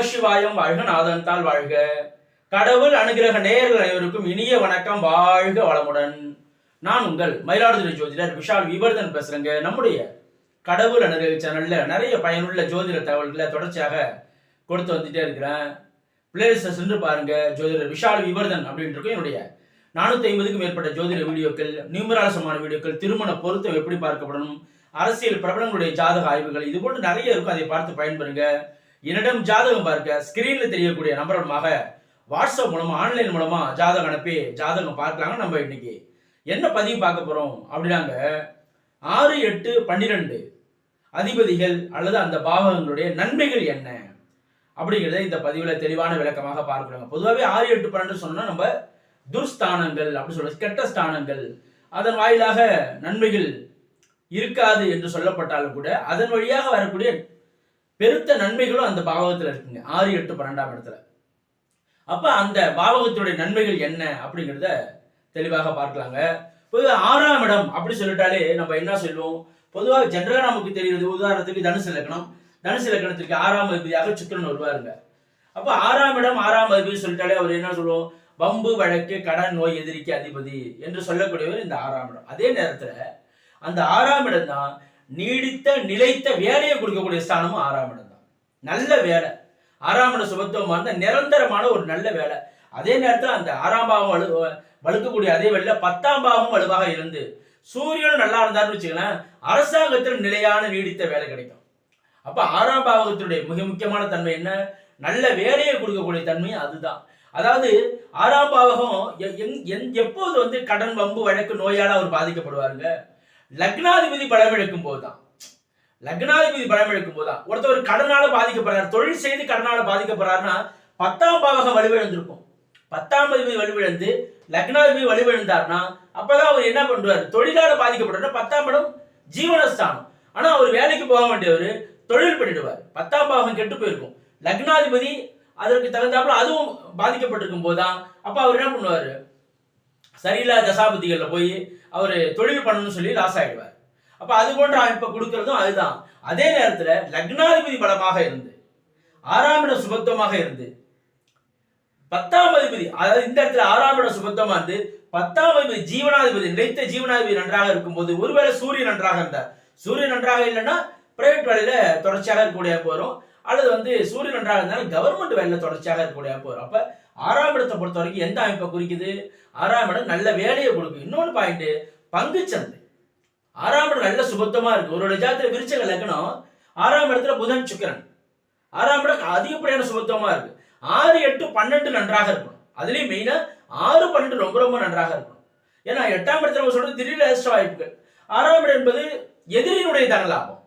நமசிவாயம் வாழ்க நாதன்தால் வாழ்க. கடவுள் அனுகிரக நேயர்கள் அனைவருக்கும் இனிய வணக்கம். வாழ்க வளமுடன். நான் உங்கள் மயிலாடுதுறை ஜோதிடர் விஷால் விவர்தன் பேசுறேங்க. நம்முடைய கடவுள் அனுகிரக சேனல்ல நிறைய பயனுள்ள ஜோதிட தகவல்களை தொடர்ச்சியாக கொடுத்து வந்துட்டே இருக்கிறேன். பிளேலிஸ்ட்டை சென்று பாருங்க. ஜோதிடர் விஷால் விவர்தன் அப்படின்ட்டு இருக்கும் என்னுடைய நானூத்தி ஐம்பதுக்கும் மேற்பட்ட ஜோதிட வீடியோக்கள் நியூமராசமான வீடியோக்கள் திருமண பொருத்தம் எப்படி பார்க்கப்படணும் அரசியல் பிரபலங்களுடைய ஜாதக ஆய்வுகள் இது போன்று நிறைய இருக்கும். அதை பார்த்து பயன்பெறுங்க. என்னிடம் ஜாதகம் பார்க்க ஸ்கிரீன்ல தெரியக்கூடிய நம்பர் மூலமாக வாட்ஸ்அப் மூலமா ஆன்லைன் மூலமா ஜாதகம் அனுப்பி ஜாதகம் பார்க்கலாங்க நம்ம இன்னைக்கு என்ன பதிவு பார்க்க போறோம் அப்படின்னாங்க. ஆறு எட்டு பன்னிரெண்டு அதிபதிகள் அல்லது அந்த பாவகங்களுடைய நன்மைகள் என்ன? அப்படிங்கிறத இந்த பதிவுல தெளிவான விளக்கமாக பார்க்கலாங்க பொதுவாகவே ஆறு எட்டு பன்னெண்டு சொன்னா நம்ம துர்ஸ்தானங்கள் அப்படின்னு சொல்றது கெட்ட ஸ்தானங்கள். அதன் வாயிலாக நன்மைகள் இருக்காது என்று சொல்லப்பட்டாலும் கூட அதன் வழியாக வரக்கூடிய பெருத்த நன்மைகளும் அந்த பாவகத்தில் இருக்குங்க. ஆறு எட்டு பன்னெண்டாம் இடத்துல. அப்போ அந்த பாவகத்தினுடைய நன்மைகள் என்ன அப்படிங்கிறத தெளிவாக பார்க்கலாங்க. பொதுவாக ஆறாம் இடம் அப்படி சொல்லிட்டாலே நம்ம என்ன சொல்லுவோம்? பொதுவாக ஜென்ரலாக நமக்கு தெரிகிறது உதாரணத்துக்கு தனுசு இலக்கணம். தனுசு இலக்கணத்திற்கு ஆறாம் அதிபதியாக சுக்கரன் வருவாருங்க. அப்போ ஆறாம் இடம் ஆறாம் அதிபதி சொல்லிட்டாலே அவர் என்ன சொல்லுவோம்? வம்பு வழக்கு கடன் நோய் எதிரிக்கு அதிபதி என்று சொல்லக்கூடியவர் இந்த ஆறாம் இடம். அதே நேரத்தில் அந்த ஆறாம் இடம் தான் நீடித்த நிலைத்த வேலையை கொடுக்கக்கூடிய ஸ்தானமும் ஆறாம் இடம் தான். நல்ல வேலை. ஆறாம் இடம் சுபத்துவமா நிரந்தரமான ஒரு நல்ல வேலை. அதே நேரத்தில் அந்த ஆறாம் பாவம் வலு வலுக்கக்கூடிய அதே வழியில் பத்தாம் பாவம் வலுவாக இருந்து சூரியனும் நல்லா இருந்தாருன்னு வச்சுக்கலாம் அரசாங்கத்தில் நிலையான நீடித்த வேலை கிடைக்கும். அப்போ ஆறாம் பாவகத்தினுடைய மிக முக்கியமான தன்மை என்ன? நல்ல வேலையை கொடுக்கக்கூடிய தன்மை அதுதான். அதாவது ஆறாம் பாவகம் எ- எந்- எப்போது வந்து கடன் வம்பு வழக்கு நோயால் அவர் பாதிக்கப்படுவாருங்க? லக்னாதிபதி பலமிழக்கும் போதுதான். லக்னாதிபதி பலமிழக்கும் போதுதான் ஒருத்தர் கடனால பாதிக்கப்படுறாரு தொழில் செய்து கடனால பாதிக்கப்படுறாருன்னா பத்தாம் பாவக வலுவிழந்திருக்கும். பத்தாம் அதிபதி வலுவிழந்து லக்னாதிபதி வலுவிழந்தார்னா அப்பதான் அவர் என்ன பண்றாரு? தொழிலால பாதிக்கப்படுறாரு பத்தாம் இடம் ஜீவனஸ்தானம். ஆனா அவர் வேலைக்கு போக வேண்டியவர் தொழில் பண்ணிடுவார். பத்தாம் பாவகம் கெட்டு போயிருக்கும். லக்னாதிபதி அதற்கு தகுந்தாப்புல அதுவும் பாதிக்கப்பட்டிருக்கும் போதுதான். அப்ப அவர் என்ன பண்ணுவாரு? சரியில்லாத தசாபதிகளில் போய் அவர் தொழில் பண்ணணும்னு சொல்லி லாஸ் ஆகிடுவார் அப்போ அது போன்ற அமைப்பை கொடுக்கறதும் அதுதான். அதே நேரத்தில் லக்னாதிபதி பலமாக இருந்து ஆறாம் இடம் சுபத்துவமாக இருந்து பத்தாம் அதிபதி அதாவது இந்த இடத்துல ஆறாம் இடம் சுபத்துவமா இருந்து பத்தாம் அதிபதி ஜீவனாதிபதி நிலைத்த ஜீவனாதிபதி நன்றாக இருக்கும்போது ஒருவேளை சூரியன் நன்றாக இருந்தார் சூரியன் நன்றாக இல்லைன்னா பிரைவேட் வேலையில தொடர்ச்சியாக இருக்கக்கூடிய வரும் அல்லது வந்து சூரியன் நன்றாக இருந்தாலும் கவர்மெண்ட் வேலையில தொடர்ச்சியாக இருக்கக்கூடிய வரும் அப்ப ஆறாம் இடத்தை பொறுத்த வரைக்கும் எந்த அமைப்பை குறிக்குது? ஆறாம் இடம் நல்ல வேலையை கொடுக்கும். இன்னொன்று பாயிண்ட் பங்குச்சந்தை. ஆறாம் இடம் நல்ல சுபத்தமா இருக்கு. ஒரு ஜாத்திர விருச்சக லக்னம் ஆறாம் இடத்துல புதன் சுக்கிரன். ஆறாம் இடம் அதிகப்படியான சுபத்தமாக இருக்கு. ஆறு எட்டு பன்னெண்டு நன்றாக இருக்கணும். அதுலயும் மெயினா ஆறு பன்னெண்டு ரொம்ப ரொம்ப நன்றாக இருக்கணும். ஏன்னா எட்டாம் இடத்துல நம்ம சொல்றது திடீர் அதிர்ஷ்ட வாய்ப்புகள். ஆறாம் இடம் என்பது எதிரியினுடைய தனலாபம்.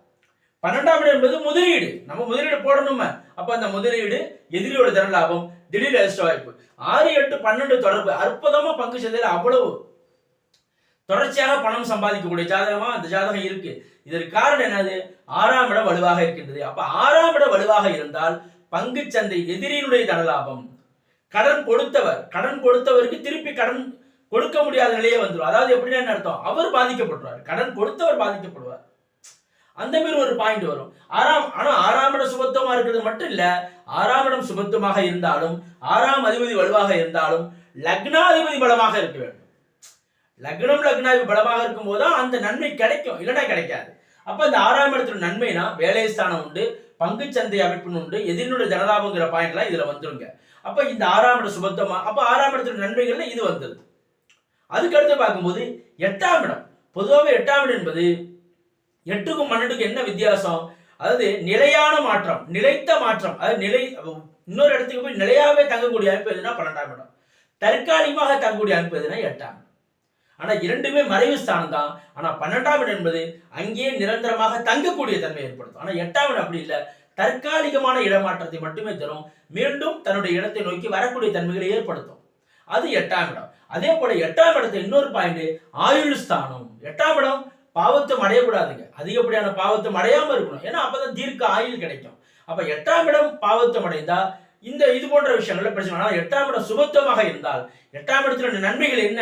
பன்னெண்டாம் இடம் என்பது முதலீடு. நம்ம முதலீடு போடணுமே. அப்ப அந்த முதலீடு எதிரியோட தனலாபம் திடீர் அதிர்ஷ்ட வாய்ப்பு. ஆறு எட்டு பன்னெண்டு தொடர்பு. அற்புதமா பங்கு சந்தையில அவ்வளவு. தொடர்ச்சியாக பணம் சம்பாதிக்கக்கூடிய ஜாதகமா அந்த ஜாதகம் இருக்கு. இதற்கு காரணம் என்னது? ஆறாம் இடம் வலுவாக இருக்கின்றது. அப்ப ஆறாம் இடம் வலுவாக இருந்தால் பங்கு சந்தை எதிரியினுடைய தனலாபம் கடன் கொடுத்தவர் கடன் கொடுத்தவருக்கு திருப்பி கடன் கொடுக்க முடியாத நிலையே வந்துடும் அதாவது எப்படின்னா என்ன அர்த்தம்? அவர் பாதிக்கப்படுவார் கடன் கொடுத்தவர் பாதிக்கப்படுவார். அந்த மாதிரி ஒரு பாயிண்ட் வரும். ஆறாம் ஆனா ஆறாம் இடம் சுபத்துவமா இருக்கிறது மட்டும் இல்ல ஆறாம் இடம் சுபத்துவமாக இருந்தாலும் ஆறாம் அதிபதி வலுவாக இருந்தாலும் லக்னாதிபதி பலமாக இருக்க வேண்டும். லக்னம் லக்னாதிபதி பலமாக இருக்கும் போதுதான் அந்த நன்மை கிடைக்கும். இல்லைன்னா கிடைக்காது. அப்ப அந்த ஆறாம் இடத்துல நன்மைனா வேலை ஸ்தானம் உண்டு பங்கு சந்தை அமைப்புன்னு உண்டு எதிரினுடைய பாயிண்ட் பாயிண்ட்லாம் இதுல வந்துருங்க. அப்ப இந்த ஆறாம் இடம் சுபத்துவமா அப்ப ஆறாம் இடத்துல நன்மைகள்ல இது வந்துருது அதுக்கு அடுத்து பார்க்கும்போது எட்டாம் இடம். பொதுவாகவே எட்டாம் இடம் என்பது எட்டுக்கும் பன்னெண்டுக்கும் என்ன வித்தியாசம்? அதாவது நிலையான மாற்றம் நிலைத்த மாற்றம். அதாவது நிலை இன்னொரு இடத்துக்கு போய் நிலையாகவே தங்கக்கூடிய அமைப்பு எதுனா பன்னெண்டாம் இடம். தற்காலிகமாக தங்கக்கூடிய அமைப்பு எதுனா எட்டாம் ஆனால் ஆனா இரண்டுமே மறைவு ஸ்தானம் தான் ஆனா பன்னெண்டாம் இடம் என்பது அங்கேயே நிரந்தரமாக தங்கக்கூடிய தன்மை ஏற்படுத்தும். ஆனா எட்டாம் இடம் அப்படி இல்லை. தற்காலிகமான இடமாற்றத்தை மட்டுமே தரும். மீண்டும் தன்னுடைய இடத்தை நோக்கி வரக்கூடிய தன்மைகளை ஏற்படுத்தும். அது எட்டாம் இடம். அதே போல எட்டாம் இடத்தை இன்னொரு பாயிண்ட் ஆயுள் ஸ்தானம். எட்டாம் இடம் பாவத்தம் அடையக்கூடாதுங்க. அதிகப்படியான பாவத்தம் அடையாம இருக்கணும். ஏன்னா அப்பதான் தீர்க்க ஆயுள் கிடைக்கும். அப்ப எட்டாம் இடம் பாவத்தம் அடைந்தா இந்த இது போன்ற விஷயங்கள்ல பிரச்சனை ஆனால் எட்டாம் இடம் சுபத்துவமாக இருந்தால் எட்டாம் இடத்துல நன்மைகள் என்ன?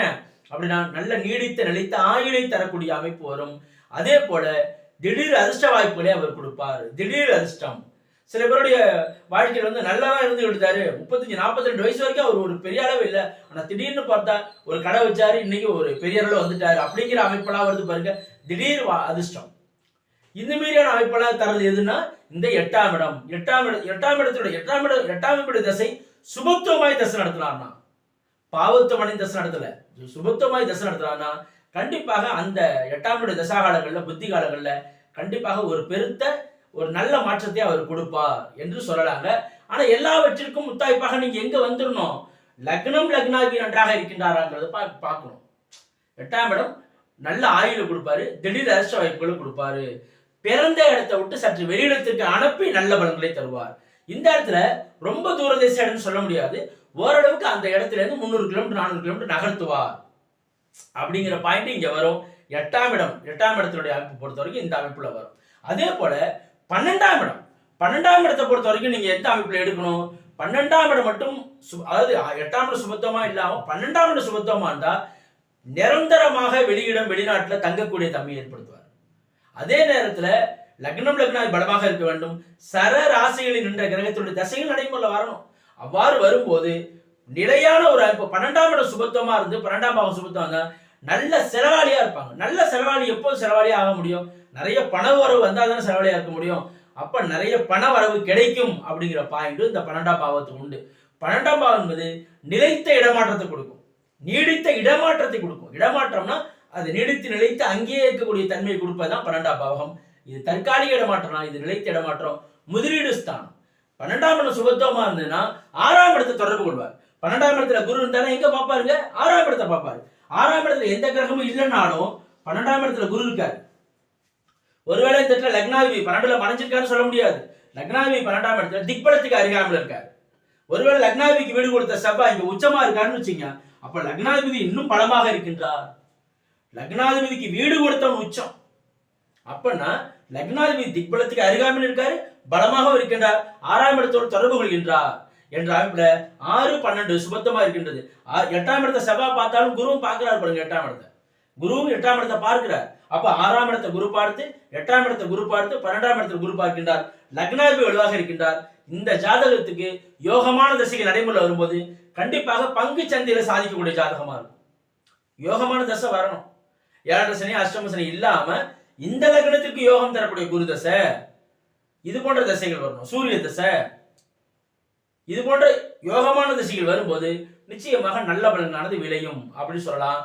அப்படின்னா நல்ல நீடித்த நிலைத்த ஆயுளை தரக்கூடிய அமைப்பு வரும். அதே போல திடீர் அதிர்ஷ்ட வாய்ப்புகளை அவர் கொடுப்பார். திடீர் அதிர்ஷ்டம். சில பேருடைய வாழ்க்கையில் வந்து நல்லா தான் இருந்து விட்டாரு முப்பத்தஞ்சு நாற்பத்தி ரெண்டு வயசு வரைக்கும் அவர் ஒரு பெரிய அளவு இல்லை. ஆனால் திடீர்னு பார்த்தா ஒரு கடை வச்சாரு இன்னைக்கு ஒரு பெரிய அளவு வந்துட்டாரு. அப்படிங்கிற அமைப்பெல்லாம் வருது பாருங்க. திடீர் வா- அதிர்ஷ்டம். இந்த மீறியான அமைப்பெல்லாம் தரது எதுன்னா இந்த எட்டாம் இடம். எட்டாம் இடம் எட்டாம் இடத்துடைய எட்டாம் இடம் எட்டாம் இட தசை சுபத்துவமாய் தசை நடத்தினார்னா பாவத்துவமனை தசை நடத்தல. சுபத்துவமாய் தசை நடத்தினார்னா கண்டிப்பாக அந்த எட்டாம் இட தசாகாலங்கள்ல புத்தி காலங்கள்ல கண்டிப்பாக ஒரு பெருத்த ஒரு நல்ல மாற்றத்தை அவர் கொடுப்பார் என்று சொல்லலாங்க. ஆனா எல்லாவற்றிற்கும் முத்தாய்ப்பாக நீங்க எங்க வந்துடணும்? லக்னம் லக்னாகி நன்றாக இருக்கின்றாராங்கிறத பா பார்க்கணும். எட்டாம் இடம் நல்ல ஆயுள் கொடுப்பாரு திடீர் அரசு வாய்ப்புகளை கொடுப்பாரு. பிறந்த இடத்தை விட்டு சற்று வெளியிடத்திற்கு அனுப்பி நல்ல பலன்களை தருவார். இந்த இடத்துல ரொம்ப தூர தேச இடம்னு சொல்ல முடியாது. ஓரளவுக்கு அந்த இடத்துல இருந்து முந்நூறு கிலோமீட்டர் நானூறு கிலோமீட்டர் நகர்த்துவார். அப்படிங்கிற பாயிண்ட் இங்க வரும். எட்டாம் இடம் எட்டாம் இடத்தினுடைய அமைப்பு பொறுத்த வரைக்கும் இந்த அமைப்புல வரும். அதே போல பன்னெண்டாம் இடம். பன்னெண்டாம் இடத்தை பொறுத்த வரைக்கும் நீங்க எந்த அமைப்புல எடுக்கணும்? பன்னெண்டாம் இடம் மட்டும் சு- அதாவது எட்டாம் இடம் சுபத்துவமா இல்லாம பன்னெண்டாம் இடம் சுபத்துவமா இருந்தா நிரந்தரமாக வெளியிடம் வெளிநாட்டில் தங்கக்கூடிய தன்மையை ஏற்படுத்துவார். அதே நேரத்தில் லக்னம் லக்னாய் பலமாக இருக்க வேண்டும். சர ராசிகளில் நின்ற கிரகத்தினுடைய தசைகள் நடைமுறையில வரணும். அவ்வாறு வரும்போது நிலையான ஒரு இப்போ பன்னெண்டாம் இடம் சுபத்துவமாக இருந்து பன்னெண்டாம் பாவம் சுபத்துவம் நல்ல செலவாளியாக இருப்பாங்க. நல்ல செலவாளி எப்போது செலவாளியாக ஆக முடியும்? நிறைய பண வரவு வந்தால் தானே செலவாளியாக இருக்க முடியும். அப்போ நிறைய பண வரவு கிடைக்கும் அப்படிங்கிற பாயிண்ட் இந்த பன்னெண்டாம் பாவத்துக்கு உண்டு. பன்னெண்டாம் பாவம் என்பது நிலைத்த இடமாற்றத்தை கொடுக்கும். நீடித்த இடமாற்றத்தை கொடுக்கும். இடமாற்றம்னா அது நீடித்து நிலைத்து அங்கேயே இருக்கக்கூடிய தன்மையை கொடுப்பதுதான் பன்னெண்டாம் பாவகம். இது தற்காலிக இடமாற்றம் இது நிலைத்த இடமாற்றம். முதலீடு ஸ்தானம். பன்னெண்டாம் இடம் சுபத்துவமா இருந்ததுன்னா ஆறாம் இடத்தை தொடர்பு கொள்வார். பன்னெண்டாம் இடத்துல குரு இருந்தாலும் எங்க பார்ப்பாருங்க? ஆறாம் இடத்தை பார்ப்பாரு. ஆறாம் இடத்துல எந்த கிரகமும் இல்லைன்னாலும் பன்னெண்டாம் இடத்துல குரு இருக்காரு. ஒருவேளை இந்த இடத்துல லக்னாதிபதி பன்னெண்டுல மறைஞ்சிருக்காருன்னு சொல்ல முடியாது. லக்னாதிபதி பன்னெண்டாம் இடத்துல திக்பலத்துக்கு அருகாமல் இருக்காரு. ஒருவேளை லக்னாதிபதிக்கு வீடு கொடுத்த செவ்வாய் இங்க உச்சமா இருக்காருன்னு வச்சுங்க அப்ப லக்னாதிபதி இன்னும் பலமாக இருக்கின்றார். லக்னாதிபதிக்கு வீடு கொடுத்தவன் உச்சம். அப்பன்னா லக்னாதிபதி திக்பலத்துக்கு அருகாமல் இருக்காரு பலமாக இருக்கின்றார் ஆறாம் இடத்தோடு தொடர்பு கொள்கின்றார் என்ற அமைப்புல ஆறு பன்னெண்டு சுபத்தமா இருக்கின்றது. எட்டாம் இடத்தை செவ்வா பார்த்தாலும் குருவும் பார்க்கிறார் பாருங்க எட்டாம் இடத்தை. குருவும் எட்டாம் இடத்தை பார்க்கிறார். அப்ப ஆறாம் இடத்தை குரு பார்த்து எட்டாம் இடத்தை குரு பார்த்து பன்னெண்டாம் இடத்துல குரு பார்க்கின்றார். லக்னாதிபதி வலுவாக இருக்கின்றார். இந்த ஜாதகத்துக்கு யோகமான தசைகள் நடைமுறையில் வரும்போது கண்டிப்பாக பங்கு சந்தையில சாதிக்கக்கூடிய ஜாதகமா இருக்கும். யோகமான தசை வரணும். ஏழாம் சனி அஷ்டம சனி இல்லாம இந்த லக்னத்திற்கு யோகம் தரக்கூடிய குரு தசை இது போன்ற தசைகள் வரணும். சூரிய தசை இது போன்ற யோகமான திசைகள் வரும்போது நிச்சயமாக நல்ல பலனானது விளையும் அப்படின்னு சொல்லலாம்.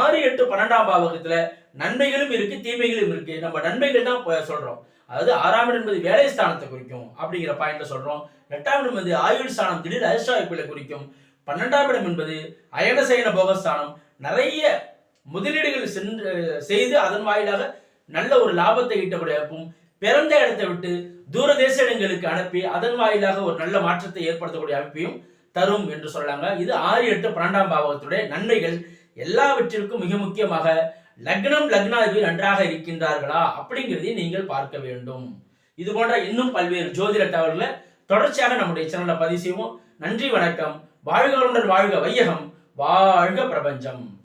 ஆறு எட்டு பன்னெண்டாம் பாவகத்துல நன்மைகளும் இருக்கு தீமைகளும் இருக்கு. நம்ம நன்மைகள் தான் சொல்றோம். அதாவது ஆறாம் இடம் என்பது வேலை ஸ்தானத்தை குறிக்கும் அப்படிங்கிற பாயிண்ட்ல சொல்றோம். எட்டாம் இடம் என்பது ஆயுள் ஸ்தானம் திடீர் அதிர்ஷ்ட வாய்ப்புகளை குறிக்கும். பன்னெண்டாம் இடம் என்பது அயனசயன போகஸ்தானம் நிறைய முதலீடுகள் சென்று செய்து அதன் வாயிலாக நல்ல ஒரு லாபத்தை ஈட்டக்கூடிய பிறந்த இடத்தை விட்டு தூர தேச இடங்களுக்கு அனுப்பி அதன் வாயிலாக ஒரு நல்ல மாற்றத்தை ஏற்படுத்தக்கூடிய அமைப்பையும் தரும் என்று சொல்லாங்க இது ஆறு எட்டு பன்னெண்டாம் பாவத்துடைய நன்மைகள். எல்லாவற்றிற்கும் மிக முக்கியமாக லக்னம் லக்னாதிபதி நன்றாக இருக்கின்றார்களா? அப்படிங்கிறதையும் நீங்கள் பார்க்க வேண்டும். இது போன்ற இன்னும் பல்வேறு ஜோதிட தகவல்களை தொடர்ச்சியாக நம்முடைய சேனல்ல பதிவு செய்வோம். நன்றி வணக்கம். வாழ்க வாழ்க வையகம். வாழ்க பிரபஞ்சம்.